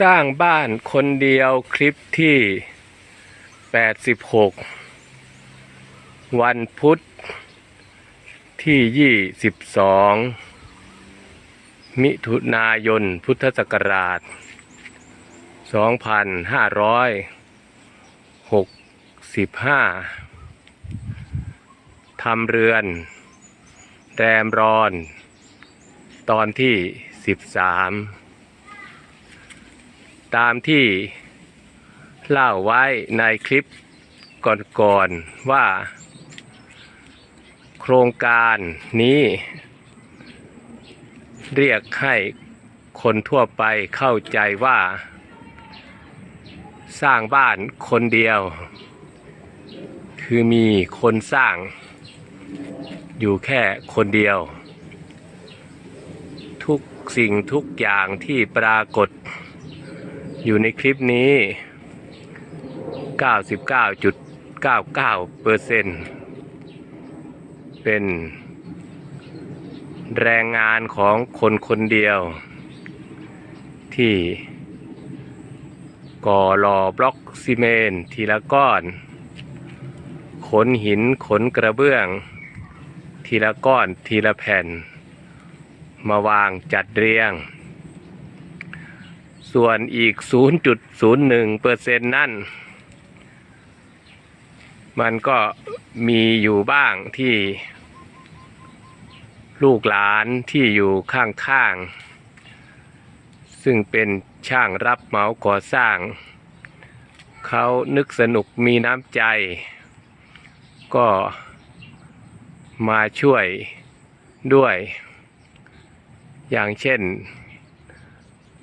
สร้างบ้านคนเดียวคลิปที่ 86 วันพุธที่ 22 มิถุนายนพุทธศักราช 2565 ทำเรือน แรมรอน ตอนที่ 13 ตามที่เล่าไว้ในคลิปก่อนๆว่า โครงการนี้ เรียกให้คนทั่วไปเข้าใจว่า สร้างบ้านคนเดียว คือมีคนสร้าง อยู่แค่คนเดียว ทุกสิ่งทุกอย่างที่ปรากฏ อยู่ในคลิปนี้ 99.99%เปอร์เซ็นเป็น แรงงานของคนคนเดียว ที่ ก่อหล่อบล็อกซีเมนทีละก้อน ขนหินขนกระเบื้อง ทีละก้อนทีละแผ่น มาวางจัดเรียง ส่วนอีก 0.01เปอร์เซ็นต์นั่น มันก็มีอยู่บ้างที่ ลูกหลานที่อยู่ข้างๆ ซึ่งเป็นช่างรับเหมาก่อสร้าง เขานึกสนุกมีน้ำใจ ก็มาช่วยด้วย อย่างเช่น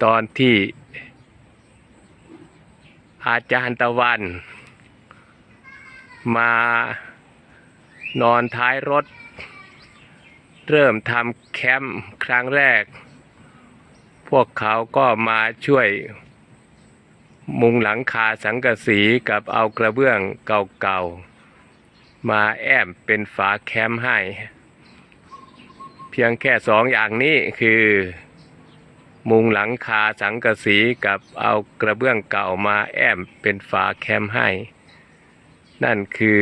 ตอนที่อาจารย์ตะวัน มานอนท้ายรถ เริ่มทำแคมป์ครั้งแรก พวกเขาก็มาช่วย มุงหลังคาสังกะสีกับเอากระเบื้องเก่าๆ มาแอมเป็นฝาแคมป์ให้ เพียงแค่สองอย่างนี้คือ มุงหลังคาสังกะสีกับเอากระเบื้องเก่ามาแอมเป็นฝาแคมให้ นั่นคือ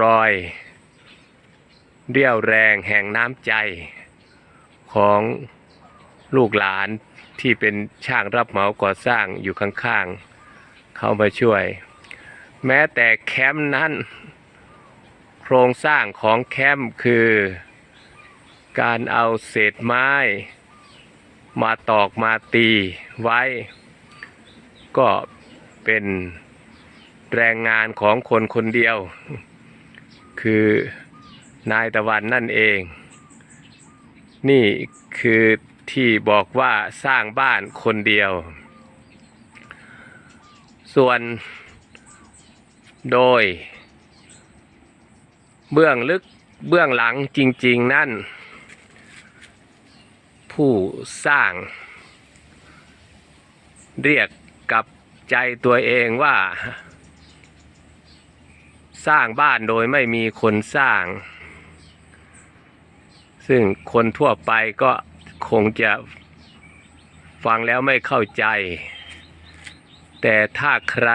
รอย เรี่ยวแรงแห่งน้ำใจของลูกหลานที่เป็นช่างรับเหมาก่อสร้างอยู่ข้างๆ เข้ามาช่วย แม้แต่แคมป์นั้น โครงสร้างของแคมป์คือ การเอาเศษไม้ มาตอกมาตีไว้ ก็เป็นแรงงานของคนคนเดียว คือนายตะวันนั่นเอง นี่คือที่บอกว่าสร้างบ้านคนเดียว ส่วนโดย เบื้องลึกเบื้องหลังจริง ๆ นั่น ผู้สร้าง เรียกกับใจตัวเองว่า สร้างบ้านโดยไม่มีคนสร้าง ซึ่งคนทั่วไปก็คงจะฟังแล้วไม่เข้าใจ แต่ถ้าใคร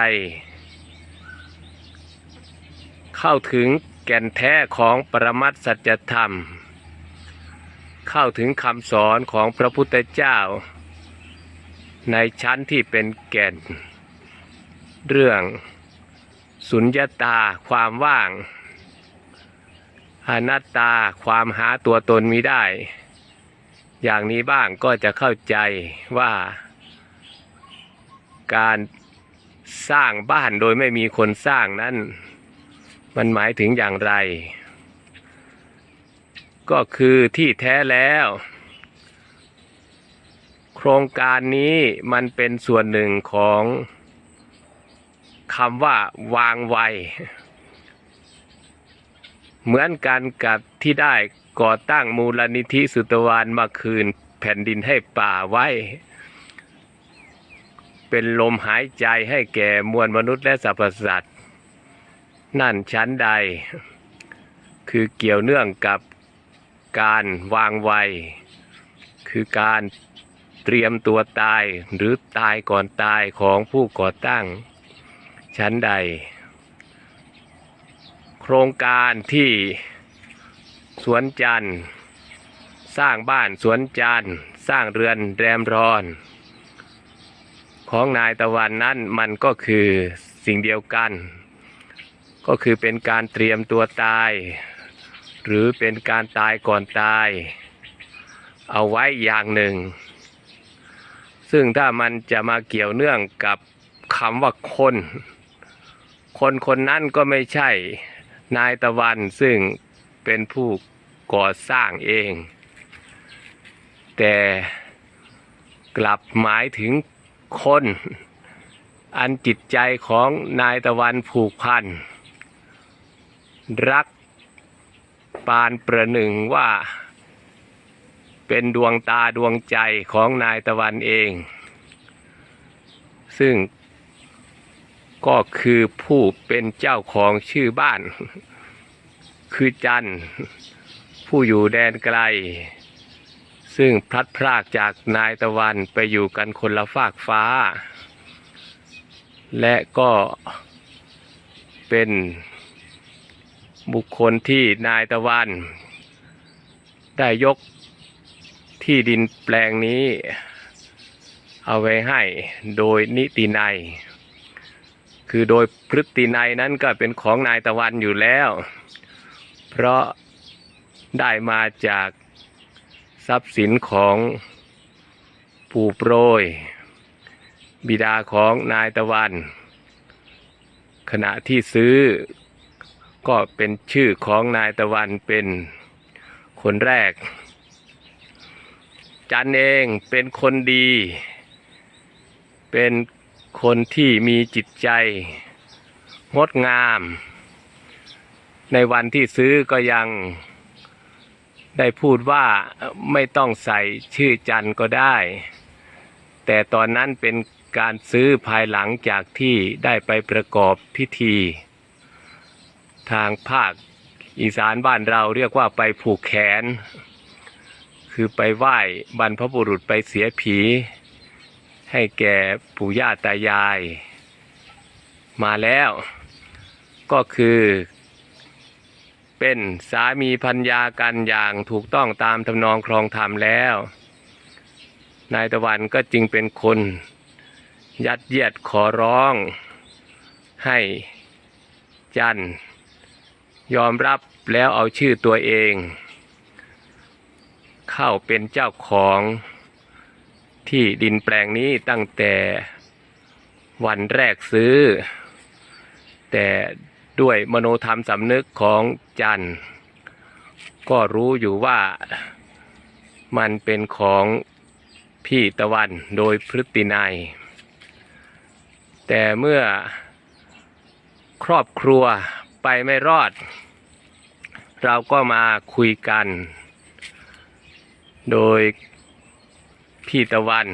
เข้าถึงแก่นแท้ของปรมัตสัจธรรม เข้าถึงคำสอนของพระพุทธเจ้า ในชั้นที่เป็นแก่น เรื่องสุญญตาความว่างอนัตตาความหาตัวตนมิได้ อย่างนี้บ้างก็จะเข้าใจว่า การสร้างบ้านโดยไม่มีคนสร้างนั้น มันหมายถึงอย่างไร ก็คือที่แท้แล้ว โครงการนี้มันเป็นส่วนหนึ่งของคำว่าวางไว เหมือนกันกับที่ได้ก่อตั้งมูลนิธิสุตวานมาคืนแผ่นดินให้ป่าไว้ เป็นลมหายใจให้แก่มวลมนุษย์และสรรพสัตว์ นั่นชั้นใด คือเกี่ยวเนื่องกับ การวางไวคือการเตรียมตัวตายหรือตายก่อนตายของผู้ก่อตั้ง ชั้นใด โครงการที่สวนจันทร์ สร้างบ้านสวนจันทร์ สร้างเรือนแรมรอน ของนายตะวันนั้นมันก็คือสิ่งเดียวกัน ก็คือเป็นการเตรียมตัวตาย หรือเป็นการตายก่อนตาย เอาไว้อย่างหนึ่ง ซึ่งถ้ามันจะมาเกี่ยวเนื่องกับคำว่าคน คนคนนั้นก็ไม่ใช่นายตะวันซึ่งเป็นผู้ก่อสร้างเอง แต่กลับหมายถึงคน อันจิตใจของนายตะวันผูกพัน รัก ปานประหนึ่งว่า เป็นดวงตาดวงใจของนายตะวันเอง ซึ่งก็คือผู้เป็นเจ้าของชื่อบ้าน คือจันผู้อยู่แดนไกล ซึ่งพลัดพรากจากนายตะวันไปอยู่กันคนละฟากฟ้า และก็เป็น บุคคลที่นายตะวัน ได้ยกที่ดินแปลงนี้ เอาไว้ให้โดยนิตินัยคือโดยพฤตินัยนั้นก็เป็นของนายตะวันอยู่แล้ว เพราะได้มาจากทรัพย์สินของปู่โปรย บิดาของนายตะวัน ขณะที่ซื้อ ก็เป็นชื่อของนายตะวันเป็นคนแรก จันเองเป็นคนดี เป็นคนที่มีจิตใจ งดงาม ในวันที่ซื้อก็ยังได้พูดว่าไม่ต้องใส่ชื่อจันก็ได้ แต่ตอนนั้นเป็นการซื้อภายหลังจากที่ได้ไปประกอบพิธี ทางภาคอีสานบ้านเราเรียกว่าไปผูกแขน คือไปไหว้บรรพบุรุษไปเสียผี ให้แก่ปู่ย่าตายาย มาแล้ว ก็คือ เป็นสามีพัญญากันอย่างถูกต้องตามทำนองครองธรรมแล้ว นายตะวันก็จึงเป็นคน ยัดเยียดขอร้อง ให้จันทร์ ยอมรับแล้วเอาชื่อตัวเอง เข้าเป็นเจ้าของที่ดินแปลงนี้ตั้งแต่วันแรกซื้อ แต่ด้วยมโนธรรมสำนึกของจันทร์ก็รู้อยู่ว่ามันเป็นของพี่ตะวันโดยพฤตินัยแต่เมื่อครอบครัว ไปไม่รอด เราก็มาคุยกัน โดยพี่ตะวัน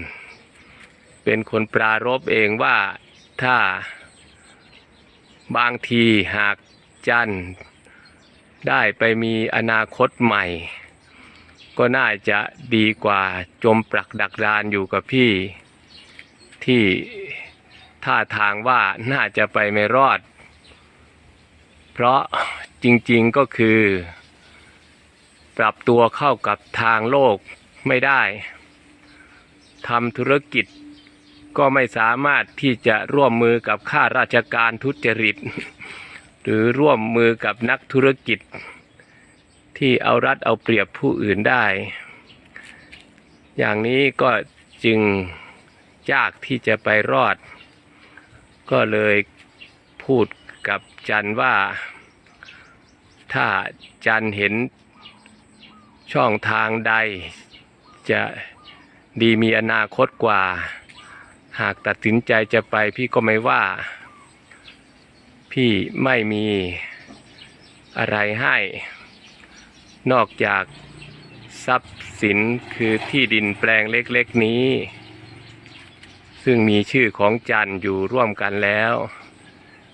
เป็นคนปรารบเองว่าถ้าบางทีหากจันได้ไปมีอนาคตใหม่ ก็น่าจะดีกว่าจมปลักดักดานอยู่กับพี่ที่ท่าทางว่าน่าจะไปไม่รอด ราะจริงๆก็คือ ปรับตัวเข้ากับทางโลกไม่ได้ทำธุรกิจก็ไม่สามารถที่จะร่วมมือกับข้าราชการทุจริต หรือร่วมมือกับนักธุรกิจ ที่เอารัดเอาเปรียบผู้อื่นได้ อย่างนี้ก็จึงยากที่จะไปรอด ก็เลยพูดกับจันว่า ถ้าจันเห็นช่องทางใด จะดีมีอนาคตกว่า หากตัดสินใจจะไปพี่ก็ไม่ว่า พี่ไม่มีอะไรให้ นอกจากทรัพย์สินคือที่ดินแปลงเล็กๆนี้ ซึ่งมีชื่อของจันอยู่ร่วมกันแล้ว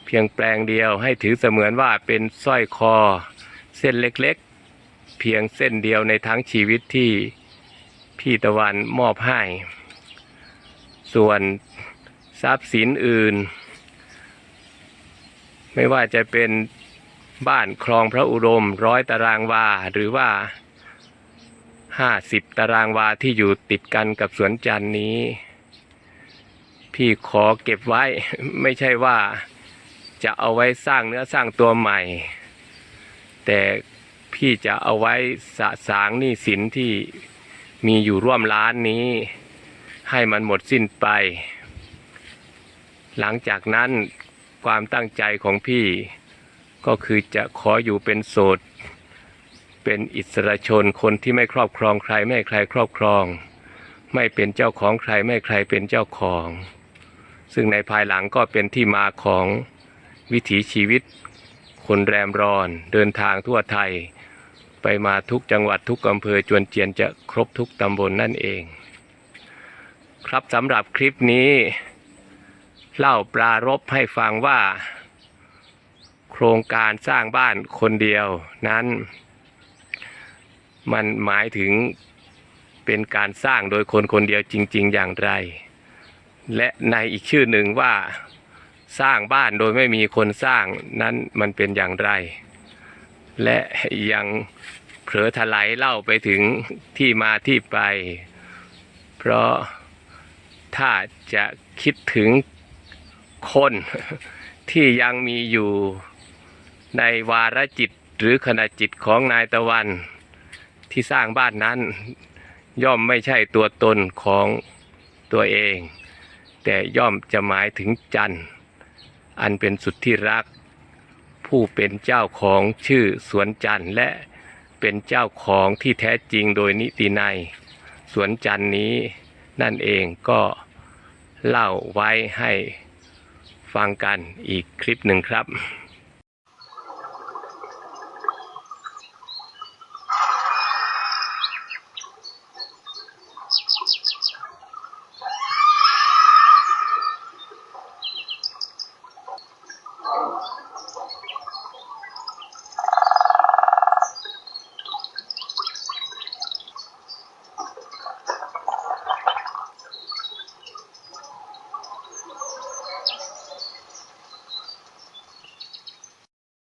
เพียงแปลงเดียวให้ถือเสมือนว่าเป็นสร้อยคอ เส้นเล็กๆ เพียงเส้นเดียวในทั้งชีวิตที่พี่ตะวันมอบให้ ส่วนทรัพย์สินอื่น ไม่ว่าจะเป็นบ้านคลองพระอุดมร้อยตารางวา หรือว่าห้าสิบตารางวาที่อยู่ติดกันกับสวนจันทร์นี้ พี่ขอเก็บไว้ไม่ใช่ว่า จะเอาไว้สร้างเนื้อสร้างตัวใหม่ แต่พี่จะเอาไว้สะสางหนี้สินที่มีอยู่ร่วมล้านนี้ ให้มันหมดสิ้นไป หลังจากนั้นความตั้งใจของพี่ก็คือจะขออยู่เป็นโสด เป็นอิสระชนคนที่ไม่ครอบครองใครไม่ใครครอบครอง ไม่เป็นเจ้าของใครไม่ใครเป็นเจ้าของ ซึ่งในภายหลังก็เป็นที่มาของ วิถีชีวิต คนแรมรอนเดินทางทั่วไทย ไปมาทุกจังหวัดทุกอำเภอจวนเจียนจะครบทุกตำบลนนั่นเอง ครับสำหรับคลิปนี้ เล่าปรารบให้ฟังว่า โครงการสร้างบ้านคนเดียวนั้น มันหมายถึงเป็นการสร้างโดยคนคนเดียวจริง ๆ อย่างไร และในอีกชื่อหนึ่งว่า สร้างบ้านโดยไม่มีคนสร้างนั้นมันเป็นอย่างไร และยังเผลอถลายเล่าไปถึงที่มาที่ไป เพราะถ้าจะคิดถึงคนที่ยังมีอยู่ในวาระจิตหรือขณะจิตของนายตะวันที่สร้างบ้านนั้น ย่อมไม่ใช่ตัวตนของตัวเอง แต่ย่อมจะหมายถึงจันทร์ อันเป็นสุดที่รัก ผู้เป็นเจ้าของชื่อสวนจันทร์และเป็นเจ้าของที่แท้จริงโดยนิตินายสวนจันทร์นี้นั่นเองก็เล่าไว้ให้ฟังกันอีกคลิปหนึ่งครับ